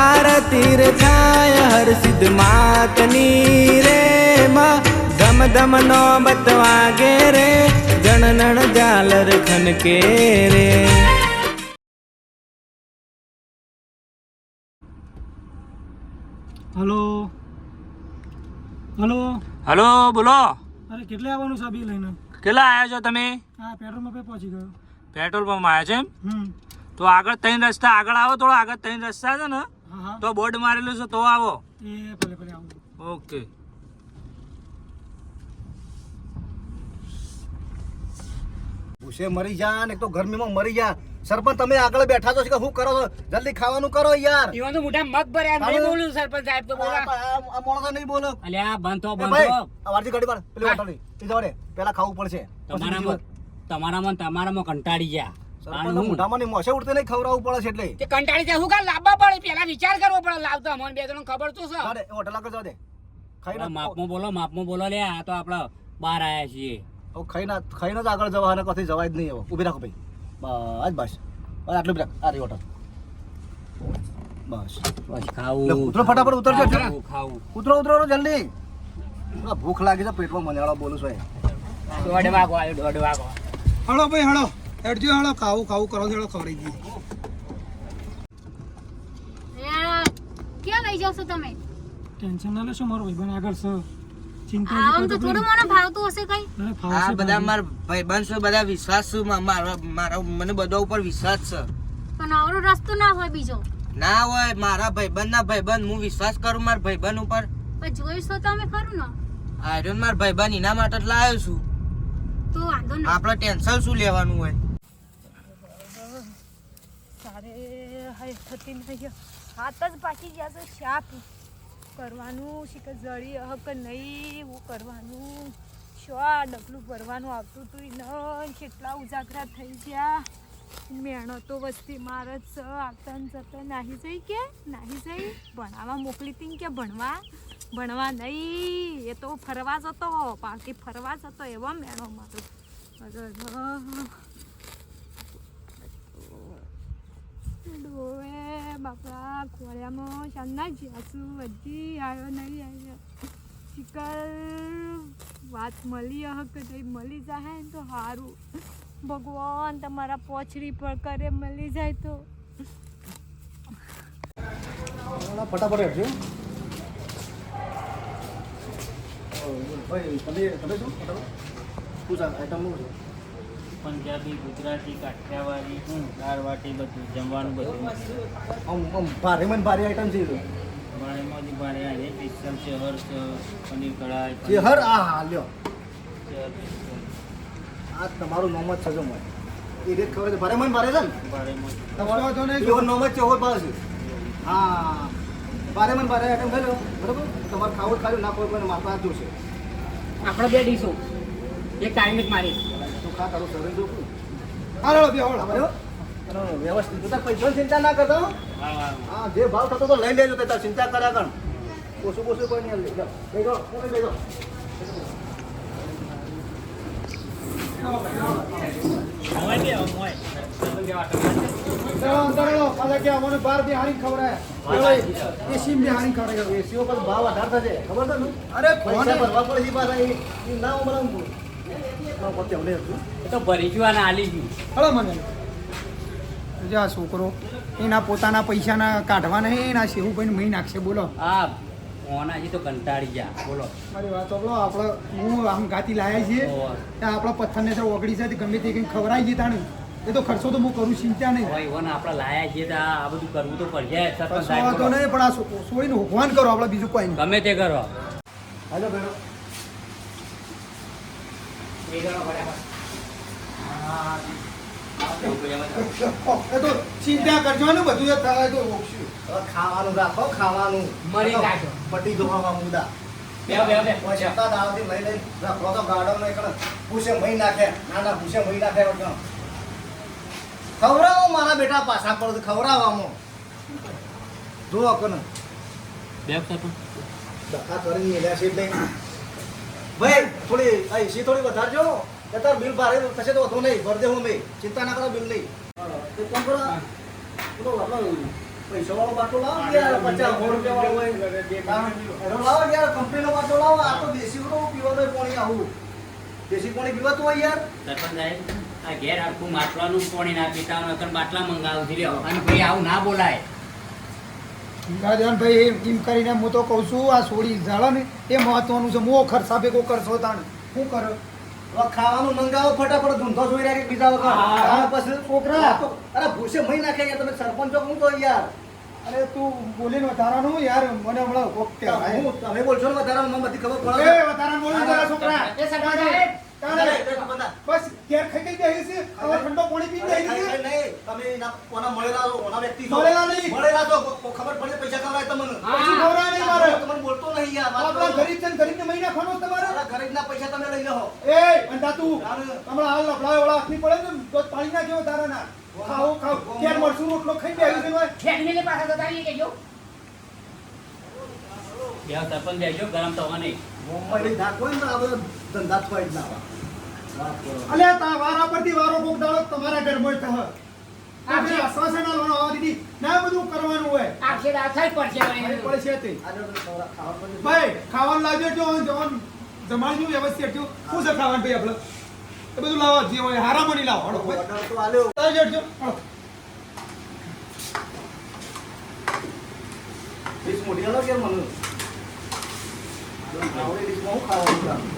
આરતી રે થાય હર સિદ્ધ માતની રે માં ધમ ધમ નો બતવાગે રે જણનણ ઝાલર ખનકે રે હલો. હલો. હલો બોલો. અરે કેટલે આવવાનું છે બી લઈને? કેટલા આવ્યા છો તમે? હા પેટ્રોલ પંપે પહોંચી ગયો. પેટ્રોલ પંપ આવ્યા છે એમ? તો આગળ ત્રણ રસ્તા આગળ આવો થોડો આગળ ત્રણ રસ્તા છે ને? તો બોર્ડ મારેલું છે તો આવો. એ ભલે ભલે આવું. ઓકે. ભૂસે મરી જા ને તો ગરમીમાં મરી જા. સરપંચ તમે આગળ બેઠા છો કે શું કરો છો? જલ્દી ખાવાનું કરો યાર. ઈવન તો મોટા મગ ભર્યા નહીં બોલું સરપંચ સાહેબ તો બોલા. આ- મોણો તો નહીં બોલો. અલ્યા બંધ તો બંધ. તો આ વારજી પર પેલી હોટલની એ જવા પેલા ખાવું પડશે. તમારામાં. તમારામાં તમારામાં કંટાળી ગયા. હું મોઢામાં નહીં મોસે ઉડતે નહીં ખવડાવવું પડે છે એટલે. તે કંટાળી જાય હું કાલ લાવવા પડે? પેલા વિચાર કરવો પડે લાવતા અમને બે જણ ખબર તો છે. અરે હોટલ આગળ જવા દે. ખાઈ માપમાં બોલો માપમાં બોલો લે આ તો આપણે બહાર આયા છીએ. હવે ખાઈ ના ખાઈને જ આગળ જવા અને કથી જવાય જ નહીં હવે. ઊભી રાખો ભાઈ. બસ બસ. બસ આટલું બી રાખ. આ રહી હોટલ બસ. બસ ખાવું ઉતરો ફટાફટ ઉતરજો ખાવું, ખાવું. ઉતરો ઉતરો જલ્દી. ભૂખ લાગી છે પેટમાં મનાળો બોલું છું એ. દોઢ વાગો આવ્યો દોઢ વાગો. હળો ભાઈ હળો. હેડજો હળો ખાવું ખાવું કરો હળો ખવડાવી દઈએ. ક્યાં લઈ જાવ તમે? ટેન્શન ના લેશો મારો ભાઈબંધ આગળ છે? ચિંતા આમ તો થોડું મને ભાવતું હશે કઈ. આ બધા ભાઈ. મારા ભાઈબંધ છે બધા વિશ્વાસ છે મા- મારા મારા મને બધા ઉપર વિશ્વાસ છે. પણ આવરો રસ્તો ના હોય બીજો. ના હોય મારા ભાઈબંધ ના ભાઈબંધ હું વિશ્વાસ કરું મારા ભાઈબંધ ઉપર. પણ જોઈશ તમે ખરું ને? આર્યન મારા ભાઈબંધ એના માટે જ લાવ્યો છું. તો વાંધો નહીં આપણે ટેન્શન શું લેવાનું હોય તારે થતી નહીં હાથ જ પાકી ગયા છે શાપ કરવાનું શી કે જળી હક નહીં, હું કરવાનું. શા ડગલું ભરવાનું આવતું હતું ન કેટલા ઉજાગરા થઈ ગયા. મેણો તો વસ્તી માર જ આવતા જતા નાહી જઈ કે? નાહી જઈ. ભણાવવા મોકલી હતી કે ભણવા? ભણવા નહીં. એ તો ફરવા જતો પાકી ફરવા જતો એવો મેણો મારો. અરે ર. ડોએ બાપા ખોળ્યામાં શાનના જ્યાં છું હજી આવ્યો નહીં આવ્યો ચિકલ વાત મળી હક કે નહીં મળી જાય ને તો સારું ભગવાન તમારા પોછડી પર કરે મળી જાય તો ફટાફટ હેડજો ભાઈ તમે તમે શું ફટાફટ શું છે શું પંજાબી ગુજરાતી કાઠિયાવાડી હું દાળવાટી બધું જમવાનું બધું. ભારે મન ભારે આઈટમ છે તો. ભાણેમાંથી ભાણે આજે સ્પેશિયલ છે હર્ષ પનીર કઢાઈ છે હર? આ હા લ્યો. આ તમારું નામ જ છે મને. એ રીત ખબર છે? ભારે મન ભારે છે ને? ભાણેમાં તમારું એવો નામ જ છે એવો જ ભાવ છે. હા. ભારે મન ભારે આઈટમ ખાઈ લો બરોબર? તમારે ખાવું ખાલી ના કોઈ પણ મારતા જોશે આપણે બે ડીશો. એક ટાઈમ જ મારી તું ખા તારું શરીર જોખું હા. બે બરોબર વ્યવસ્થિત તું તાર ચિંતા ના કરતો ભાવ થતો તો લઈ લેજો તાર ચિંતા કર્યા કર ઓછું ઓછું કોઈ ખબર છે અરે પૈસા ના તો ભરી ગયું અને આલી ગયું. હળો મને. જો આ છોકરો. એના પોતાના પૈસાના કાઢવા નહીં એના શેવું ભાઈ મહી નાખશે બોલો. હા ઓનાજી તો કંટાળી ગયા. બોલો. મારી વાત સાંભળો આપણે હું આમ ગાતી લાયા છીએ. ત્યાં આપણા પથ્થરને સર ઓગળી જાય ગમે તે કંઈ ખવડાઈ જતા નહીં. એ તો ખર્ચો તો હું કરું ચિંતા નહીં. હોય ઓને આપણે લાયા છીએ આ બધું કરવું તો પડશે. સરપંચ સાહેબ તો નહીં પણ આ સો- સોયનું ભગવાન કરો આપણે બીજું કોઈ નહીં ગમે તે કરો. હાલો બેડો એ ચિંતા કરજો ને બધું થાય તો ઓછું ખાવાનું રાખો ખાવાનું મરી નાખો પટી ધોવા મુદા બે નાખે ના ના ભૂસે મહી નાખે વગર. મારા બેટા પાછા પડે ખવડાવવામાં જુઓ કને બે તો ભાઈ થોડી આ એસી થોડી વધારજો. કે તાર બિલ ભારે થશે તો વધુ નહીં ભર દે હું નહીં. ચિંતા ના કરો બિલ નહીં. એક કામ કરો? પૈસા બાટલો લાવો યાર, પચાસ સો રૂપિયાવાળો હોય. લાવો યાર, કંપનીનો બાટલો લાવો. આ તો દેશી બધું પીવાનું પાણી આવું. દેશી પાણી પીવાતું હોય યાર. સરપંચ આ ઘેર આખું માટલાનું પાણી ના પીતા બાટલા મંગાવું લ્યો. અને ભાઈ આવું ના બોલાય. ભાઈ એમ કરીને હું તો કહું છું આ સોડી જાળા ને એ મહત્વનું છે. મો ખર્ચા ભેગો કરશો તાણ. શું કરો? ખાવાનું મંગાવો ફટાફટ ધૂંધો જોઈ રહ્યા કે બીજા વખત? પછી છોકરા. અરે ભૂસે મહી નાખે તમે સરપંચો હું તો યાર. અરે તું બોલીને વધારાનું યાર મને હમણાં કોક. હું તમે બોલશો ને વધારા મને બધી ખબર પડે. વધારાનું બોલું છોકરા. એ બસ ઘેર ખાઈ ખાઈ બેસી છે. હવે ઠંડો પાણી પી જાય છે. નહીં. તમે એના કોના મળેલા છો? કોના વ્યક્તિ છો? મળેલા નહીં. મળેલા તો ખબર પડે પૈસા કમાય તમને. પછી ખવડાવે નહીં મારે. તમને બોલતો નહીં યાર વાત આપણા ગરીબ છે ને મહિના ખાનો છે તમારે? ગરીબ ના પૈસા તમે લઈ લો. એ અંધા તું. હમણાં હાલ લફડા વાળા આખી પડે ને તો પાણી ના કેવો તારા ના ખાઓ ખાઓ. ક્યાર મરસું રોટલો ખાઈ બેસી છે ભાઈ. ફેમિલી પાછા જતા રહીએ કેજો બે સરપંચ બેસજો ગરમ તવા નહીં. મુંબઈ નાખો ને આ બધા ધંધા જ જ ના વાત તા વારા પરથી વારો કોક દાડો તમારા ઘરમાં થશે. આપણે આશ્વાસન આલવાનું આવા દીધી ના બધું કરવાનું હોય આખે દાળ પડશે પડશે તે. ભાઈ ખાવાનું લાવજો જો જવાનું જમાડજો વ્યવસ્થિત જો શું છે ખાવાનું ભાઈ આપણે એ બધું લાવો જે હોય હારામાં નહીં લાવો હળો ભાઈ તો આલ્યો. જડજો હળો. ડીશ મોટી આલો કે મને? આવડી ડીશમાં હું ખાવાનું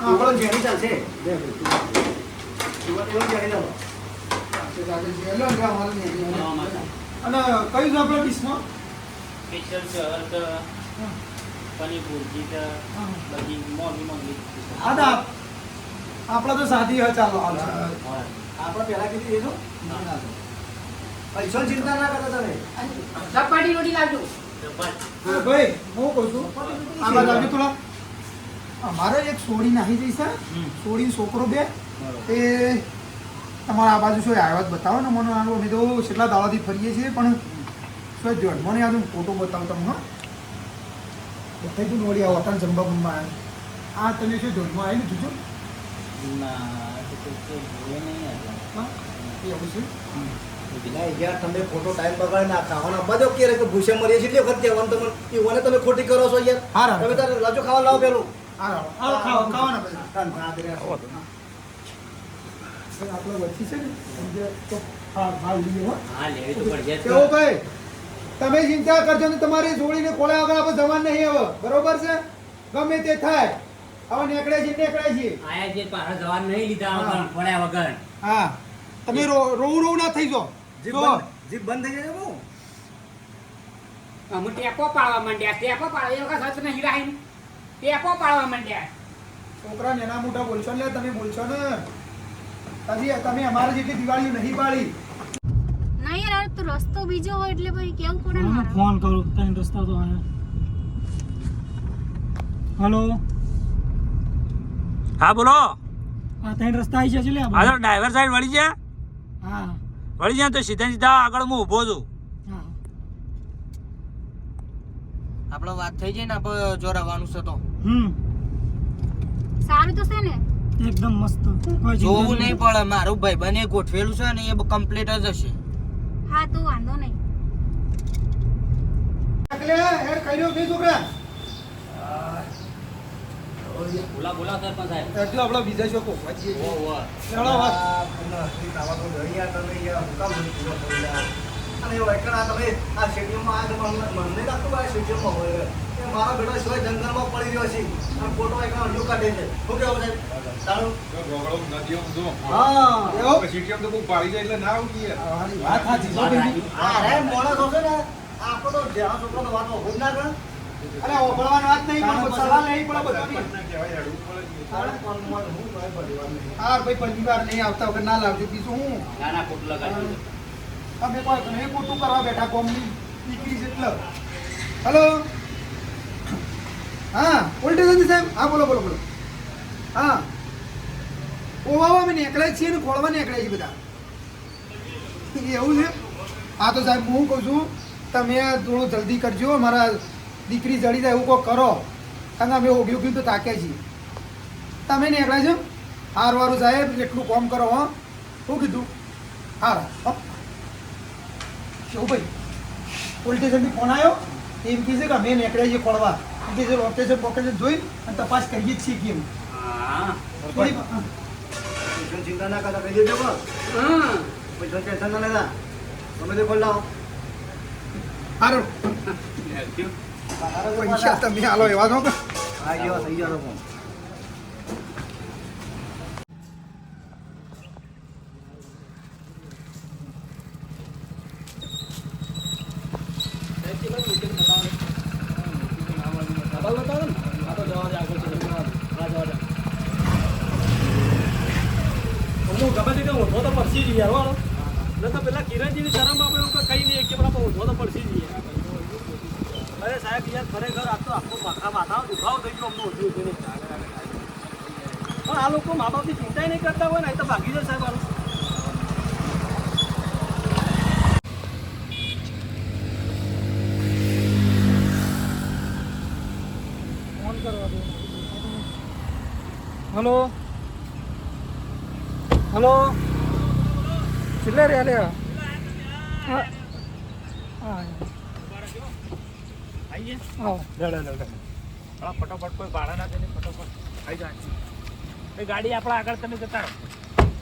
હા, ઈવડો ચાલશે. અને કયું છે આપણે ડિશમાં સ્પેશિયલ છે પનીર ભુરજી છે બધી મોંઘી મોંઘી. આ તો આપ- આપણે તો સાદી હોય ચાલો હાલ. આપણે પહેલા કીધું એ છો? પૈસાની ચિંતા ના કરતા તમે. ચપાટી રોટી લાવજો. ભાઈ હું કહું છું. આ બાજુ આવજો થોડા. અમારે એક સોડી નાહી જઈશ સોડી છોકરો બે. એ તમારા આ બાજુ શું આવ્યા બતાવો ને મને. આનો અમે તો કેટલા દાડાથી ફરીએ છીએ પણ શું જોડ મને આ ફોટો બતાવો તમને બતાવી તું નોડી આવો વતન જંબાબુમાં આ તમે શું જોડમાં આવેલું જોજો એ આવું છે? યાર તમે ખોટો ટાઈમ બગાડે ના ખાવાના બધો કે ભૂસે મરીએ છીએ એટલે વખત કહેવાનું તમે ઈવોને તમે ખોટી કરો છો યાર. તમે તારે લાજો ખાવા લાવો પેલું. તમે ચિંતા કરજો ને તમારી જોડીને કોળા આગળ આપણે જવાન નહીં હવે. બરોબર છે? ગમે તે થાય. હવે નીકળે છે નીકળે છે. આયા જે પાછા જવાન નહીં લીધા. વગર, પડ્યા વગર. હા. તમે રો- રોવું રોવું ના થઈ જો બંધ જીભ બંધ થઈ જાય બહુ અમે ટેપો પાડવા માંડ્યા ટેપો પાડવા. એ વખત હજ નહીં રાહીને ટેપો પાડવા માંડ્યા. છોકરા નેના મોટા બોલશો ને તમે બોલશો ને. હજી તમે અમારી જેટલી દિવાળી નહીં પાડી. નહીં યાર તો રસ્તો બીજો હોય એટલે ભાઈ કેવું પડે ને ફોન કરું તને રસ્તા તો આયા હલો? હા બોલો. હા તને રસ્તા આવી છે લે હા ડ્રાઈવર સાઈડ વળી જા હા. વળી જા તો સીધા સીધા આગળ હું ઊભો છું હા આપણે વાત થઈ જાય ને આપણે જો રવાનું છે તો હમ સારું તો છે ને એકદમ મસ્ત કોઈ જોવું નહીં પડે મારું ભાઈ બને ગોઠવેલું છે ને એ કમ્પ્લીટ જ હશે હા તો વાંધો નહીં એટલે હેડ કર્યો બે છોકરા બોલા બોલા સરપંચ સાહેબ એટલે આપણે બીજા અને એવું તમે આ સ્ટેડિયમમાં આ મને લાગતું આ શેરીઓમાં હોય એ મારો બેટો સિવાય જંગલમાં પડી રહ્યો છે. અને ફોટો એક અડધો કાઢે છે. શું કેવું સાહેબ? તારું? હા એવો? હારી વાત સાચી છે. ભાઈ. આ રે માણસ હશે ને આપણો જ્યાં છોકરો તો વાત હોય ના કરે. અરે ઓગળવાની વાત નહીં પણ સલાહ નહીં પડે હું પરિવાર ભાઈ પહેલી વાર નહીં આવતા વગર ના લાવજો. બીજું હું? ના ના ખોટ લગાડજો. તમે કોઈ નહીં ખોટું કરવા બેઠા કોમની દીકરી છે એટલે હલો? હા પોલીસ સ્ટેશન સાહેબ. હા, બોલો બોલો બોલો. હા. ઓવાવા અમે નીકળ્યા છીએ ને ખોળવા નીકળ્યા છીએ બધા. એવું છે? હા, તો સાહેબ, હું કહું છું, તમે થોડું જલ્દી કરજો. મારા દીકરી જડી જાય એવું કોઈ કરો. કારણ કે અમે ઊભી ઊભી તો તાક્યા છીએ. તમે નીકળ્યા છો? હારવારું સાહેબ, એટલું કોમ કરો, હો. શું કીધું? હાર હો ભાઈ પોલીસ સ્ટેશનથી ફોન આવ્યો એમ કહે છે કે અમે નીકળ્યા છીએ ખોળવા. એમ કહે છે ઓપરેશન બોકેશન જોઈ અને તપાસ કરીએ જ છીએ કેમ. હા. હા. ચિંતા ના કરતા કહી દેજો બસ. પૈસાની ટેન્શન ના લેતા. તમે તે ખોલ લાવો. હારું. પૈસા તમે હાલો એવા છો કે? આ જેવા થઈ ગયા લોકો હું ગમે તે ઊંધો તો પડશે જ યાર વાળો ન તો પેલા કિરણજીની શરમ આપણે એવું કઈ નહીં કે પેલા ઊંધો તો પડશે જ યાર અરે સાહેબ યાર ખરેખર આ તો આખો માથા માથા દુખાવો થઈ ગયો અમને ઓછું હતું પણ આ લોકો મા બાપની ચિંતા નહીં કરતા હોય ને એ તો ભાગી જાય સાહેબ આનું ફોન કરવા દો હલો હલો કેટલે રહ્યા લે હા હા આવીએ આવો લડે લડે હા ફટોફટ કોઈ ભાડા ના દે ફટોફટ આવી જાય. એ ગાડી આપણા આગળ તમે જતા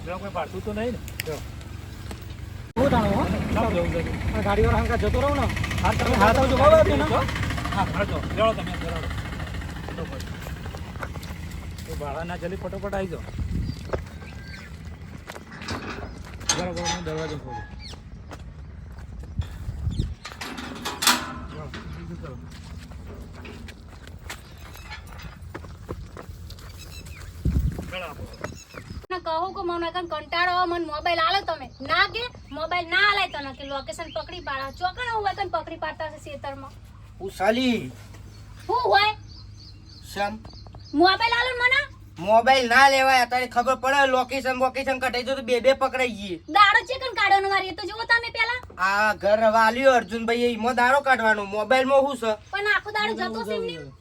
જો કોઈ ભાડતું તો નહીં ને? જો. બહુ જાણો હો. હંકા જતો રહું ને. હા તમે હા, ને? હા ભરજો લેવો તમે જરાડો ફટોફટ. એ ભાડા ના જલ્દી ફટોફટ આવી જાઓ. બરાબર હું દરવાજો ખોલું. બીજું કરો. કહું કે મને કઈ કંટાળો આવે, મને મોબાઈલ આલો તમે. ના કે મોબાઈલ ના આલે તને કે લોકેશન પકડી પાડો. ચોકણ હું કઈ પકડી પાડતા હશે ખેતરમાં સાલી. હું હોય? શમ? મોબાઈલ આલો મને? મોબાઈલ ના લેવાય અત્યારે ખબર પડે લોકેશન વોકેશન કટાઈ તો બે બે પકડાઈ ગઈ. દાડો ચેકન કાઢવાનો મારી તો જુઓ તમે પેલા. આ ઘર વાલ્યો અર્જુનભાઈ એમાં દાડો કાઢવાનો. મોબાઈલમાં શું છે? પણ આખો દાડો જતો છે એમને?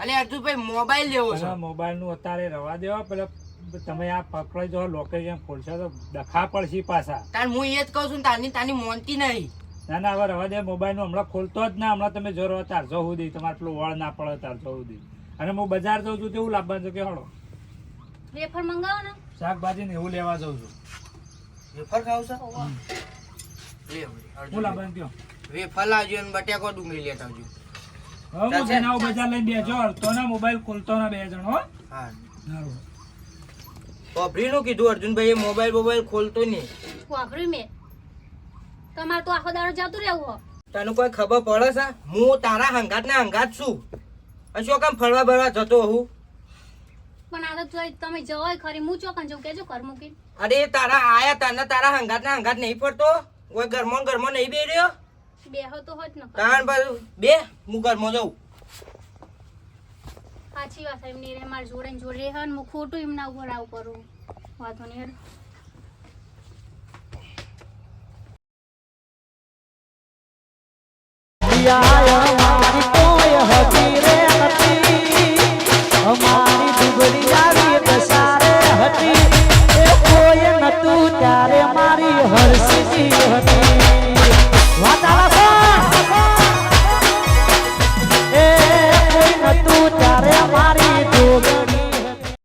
અલે અર્જુનભાઈ મોબાઈલ લેવો છે. મોબાઈલ મોબાઈલનું અત્યારે રવા દેવા પેલા તમે આ પકડાઈ જો લોકેશન ખોલશો તો ડખા પડશે પાછા. તાર હું એ જ કહું છું ને તારની તાની મોનતી નહીં. ના ના હવે રવા દે મોબાઈલનું હમણાં ખોલતો જ ના હમણાં તમે જોરો ચારસો દઈ તમારે પેલું વળ ના પડે ચારસો દઈ અને હું બજાર જઉં છું તેવું લાવવાનું છે કે હળો. વેફર મંગાવો ને. શાકભાજી ને એવું લેવા જઉં છું. વેફર ખાવ છો? લે હું લાવવાનું કયો વેફર લાવજો અને બટેકો ડુંગળી લેતા આવજો. હવે હું. જઈને બજાર લઈને બેજો તો ના મોબાઈલ ખોલતો ના બે જણ હો. હા. પભરીનું કીધું અર્જુનભાઈ મોબાઈલ મોબાઈલ ખોલતો નહીં. વાપર્યું મેં? તમારે તો આખો દાડો જતું રહેવું હો. તને કોઈ ખબર પડે છે? હું તારા હંગાત ના હંગાત છું. શું કામ ફરવા બરવા જતો હું પણ આ તો તમે જવાય ખરી હું ચોકન જવું કેજો ઘર મૂકી અરે તારા આયા તને તારા હંગાત ના હંગાત નહીં પડતો. કોઈ ઘરમાં ઘરમાં નહીં બે રહ્યો. બેહો તો હોત ને તાણ બાજુ બે હું ઘરમાં જાઉં. સાચી વાત એમની રે મારી જોડે જોડે રહે હું ખોટું એમના ઉપર આવું કરું વાંધો નહીં હેડ.